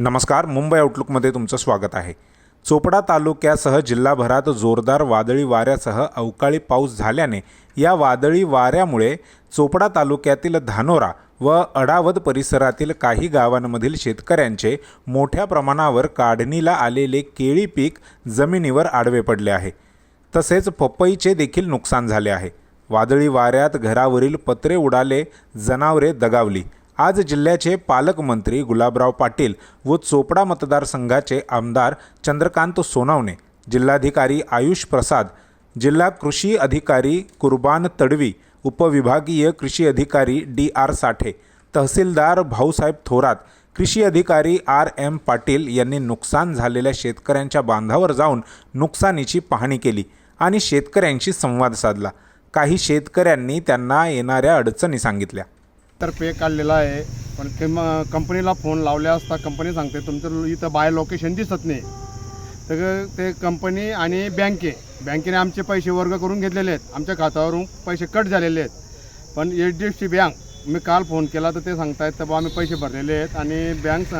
नमस्कार मुंबई आउटलुकमध्ये तुमचं स्वागत आहे. चोपडा तालुक्यासह जिल्हाभरात जोरदार वादळी वाऱ्यासह अवकाळी पाऊस झाल्याने या वादळी वाऱ्यामुळे चोपडा तालुक्यातील धानोरा व अडावद परिसरातील काही गावांमधील शेतकऱ्यांचे मोठ्या प्रमाणावर काढणीला आलेले केळी पीक जमिनीवर आडवे पडले आहे. तसेच पपईचे देखील नुकसान झाले आहे. वादळी वाऱ्यात घरावरील पत्रे उडाले जनावरे दगावली. आज जिल्ह्याचे पालकमंत्री गुलाबराव पाटील व चोपडा मतदारसंघाचे आमदार चंद्रकांत सोनवणे जिल्हाधिकारी आयुष प्रसाद जिल्हा कृषी अधिकारी कुर्बान तडवी उपविभागीय कृषी अधिकारी डी आर साठे तहसीलदार भाऊसाहेब थोरात कृषी अधिकारी आर एम पाटील यांनी नुकसान झालेल्या शेतकऱ्यांच्या बांधावर जाऊन नुकसानीची पाहणी केली आणि शेतकऱ्यांशी संवाद साधला. काही शेतकऱ्यांनी त्यांना येणाऱ्या अडचणी सांगितल्या. तर्फे काढलेला आहे. पण किम कंपनीला फोन लावले असता कंपनी सांगते तुमचं इथं बाय लोकेशन दिसत नाही. तर ते कंपनी आणि बँके बँकेने आमचे पैसे वर्ग करून घेतलेले आहेत. आमच्या खात्यावरून पैसे कट झालेले आहेत. पण H D F C bank मी काल फोन केला तर ते सांगतायत तर बा आम्ही पैसे भरलेले आहेत. आणि बँक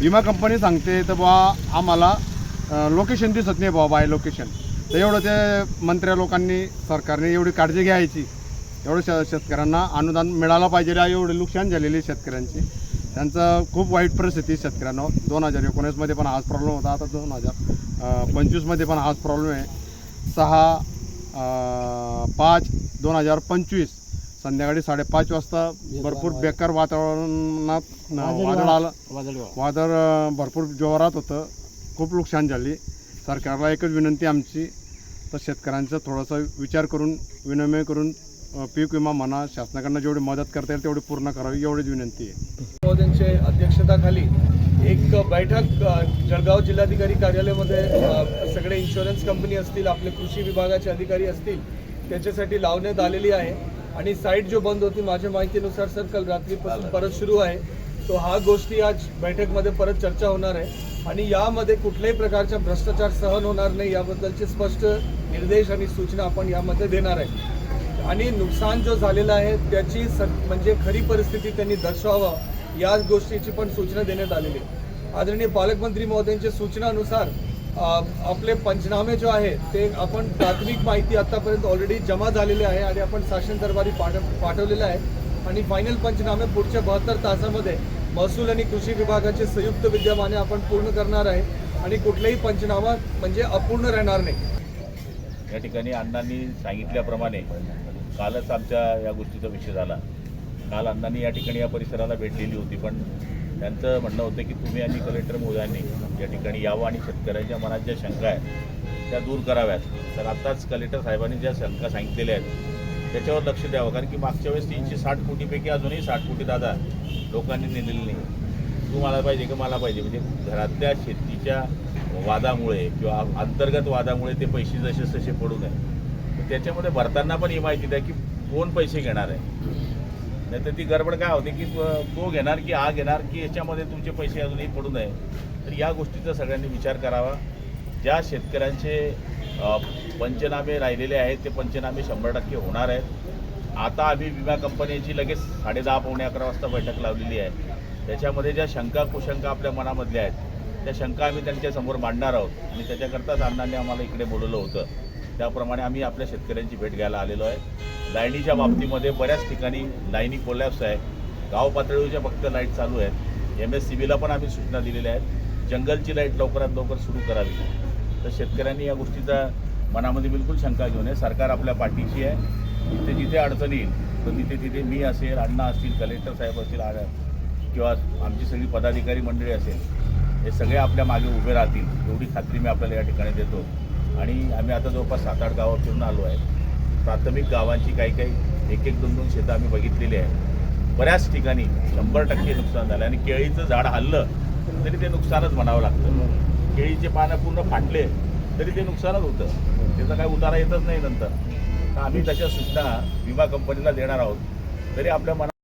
विमा कंपनी सांगते तर बा आम्हाला लोकेशन दिसत नाही बाबा बाय लोकेशन. तर एवढं ते मंत्र्या लोकांनी सरकारने एवढी काळजी घ्यायची. एवढं श शेतकऱ्यांना अनुदान मिळालं पाहिजे एवढे नुकसान झालेली शेतकऱ्यांची. त्यांचं खूप वाईट परिस्थिती शेतकऱ्यांना. दोन हजार एकोणीसमध्ये पण हाच प्रॉब्लेम होता आता दोन हजार पंचवीसमध्ये पण हाच प्रॉब्लेम आहे. सहा पाच दोन हजार पंचवीस. संध्याकाळी साडेपाच वाजता भरपूर बेकार वातावरणात वादळ आलं. वादळ भरपूर जोरात होतं. खूप नुकसान झाली. सरकारला एकच विनंती आमची. तर शेतकऱ्यांचा थोडासा विचार करून विनिमय करून पीक विमा म्हणा शासनाकडनं जेवढी मदत करता येईल तेवढी पूर्ण करावी एवढीच विनंती आहे. महोदयांच्या अध्यक्षताखाली एक बैठक जळगाव जिल्हाधिकारी कार्यालयामध्ये सगळे इन्शुरन्स कंपनी असतील आपले कृषी विभागाचे अधिकारी असतील त्याच्यासाठी लावण्यात आलेली आहे. आणि साईट जो बंद होती माझ्या माहितीनुसार सर काल रात्रीपासून परत सुरू आहे. तो हा गोष्टी आज बैठकमध्ये परत चर्चा होणार आहे. आणि यामध्ये कुठल्याही प्रकारचा भ्रष्टाचार सहन होणार नाही याबद्दलचे स्पष्ट निर्देश आणि सूचना आपण यामध्ये देणार आहे. आणि नुकसान जो झालेलं आहे त्याची स म्हणजे खरी परिस्थिती त्यांनी दर्शवावं याच गोष्टीची पण सूचना देण्यात आलेली आहे. आदरणीय पालकमंत्री महोदयांच्या सूचनानुसार आपले पंचनामे जो आहे ते आपण प्राथमिक माहिती आतापर्यंत ऑलरेडी जमा झालेली आहे आणि आपण शासन दरबारी पाठ पाठवलेलं आहे. आणि फायनल पंचनामे पुढच्या बहात्तर तासामध्ये महसूल आणि कृषी विभागाचे संयुक्त विद्यमाने आपण पूर्ण करणार आहे. आणि कुठलाही पंचनामा म्हणजे अपूर्ण राहणार नाही. या ठिकाणी अण्णांनी सांगितल्याप्रमाणे कालच आमच्या या गोष्टीचा विषय झाला. काल अण्णांनी या ठिकाणी या परिसराला भेट दिली होती पण त्यांचं म्हणणं होतं की तुम्ही आणि कलेक्टर महोदयांनी या ठिकाणी यावं आणि शेतकऱ्यांच्या मनात ज्या शंका आहेत त्या दूर कराव्यात. तर आत्ताच कलेक्टर साहेबांनी ज्या शंका सांगितलेल्या आहेत त्याच्यावर लक्ष द्यावं. कारण की मागच्या वेळेस तीनशे साठ कोटीपैकी अजूनही साठ कोटी दादा लोकांनी नेलेले नाही तुम्हाला मला पाहिजे की मला पाहिजे. म्हणजे घरातल्या शेतीच्या वादामुळे किंवा अंतर्गत वादामुळे ते पैसे जसे तसे पडू नये. त्याच्यामध्ये भरताना पण ही माहिती द्या की कोण पैसे घेणार आहे. नाही तर ती गडबड काय होते की तो घेणार की हा घेणार की याच्यामध्ये तुमचे पैसे अजूनही पडू नये. तर या गोष्टीचा सगळ्यांनी विचार करावा. ज्या शेतकऱ्यांचे पंचनामे राहिलेले आहेत ते पंचनामे शंभर टक्के होणार आहेत. आता आम्ही विमा कंपनीची लगेच साडे दहा पावणे अकरा वाजता बैठक लावलेली आहे. त्याच्यामध्ये ज्या शंका कुशंका आपल्या मनामधल्या आहेत त्या शंका आम्ही त्यांच्यासमोर मांडणार आहोत. आणि त्याच्याकरताच अण्णांनी आम्हाला इकडे बोलवलं होतं. त्याप्रमाणे आम्ही आपल्या शेतकऱ्यांची भेट घ्यायला आलेलो आहे. लाईनीच्या बाबतीमध्ये बऱ्याच ठिकाणी लाईनी कोलॅप्स आहे. गाव पातळीवरच्या फक्त लाइट चालू आहेत. एम एस सी बीला पण आम्ही सूचना दिलेल्या आहेत. जंगलची लाइट लवकरात लवकर सुरू करावी. तर शेतकऱ्यांनी या गोष्टीचा मनामध्ये बिलकुल शंका घेऊ नये. सरकार आपल्या पाठीशी आहे. जिथे जिथे अडचण येईल तर तिथे तिथे मी असेल अण्णा असतील कलेक्टर साहेब असतील किंवा आमची सगळी पदाधिकारी मंडळी असेल हे सगळे आपल्या मागे उभे राहतील. एवढी खात्री मी आपल्याला या ठिकाणी देतो. आणि आम्ही आता जवळपास सात आठ गावं फिरून आलो आहे. प्राथमिक गावांची काही काही एक एक दोन दोन शेतं आम्ही बघितलेली आहे बऱ्याच ठिकाणी शंभर टक्के नुकसान झालं. आणि केळीचं झाड हल्लं तरी ते नुकसानच म्हणावं लागतं. केळीचे पानं पूर्ण फाटले तरी ते नुकसानच होतं. त्याचा काही उतारा येतच नाही नंतर. तर आम्ही तशा सूचना विमा कंपनीला देणार आहोत. तरी आपल्या मनात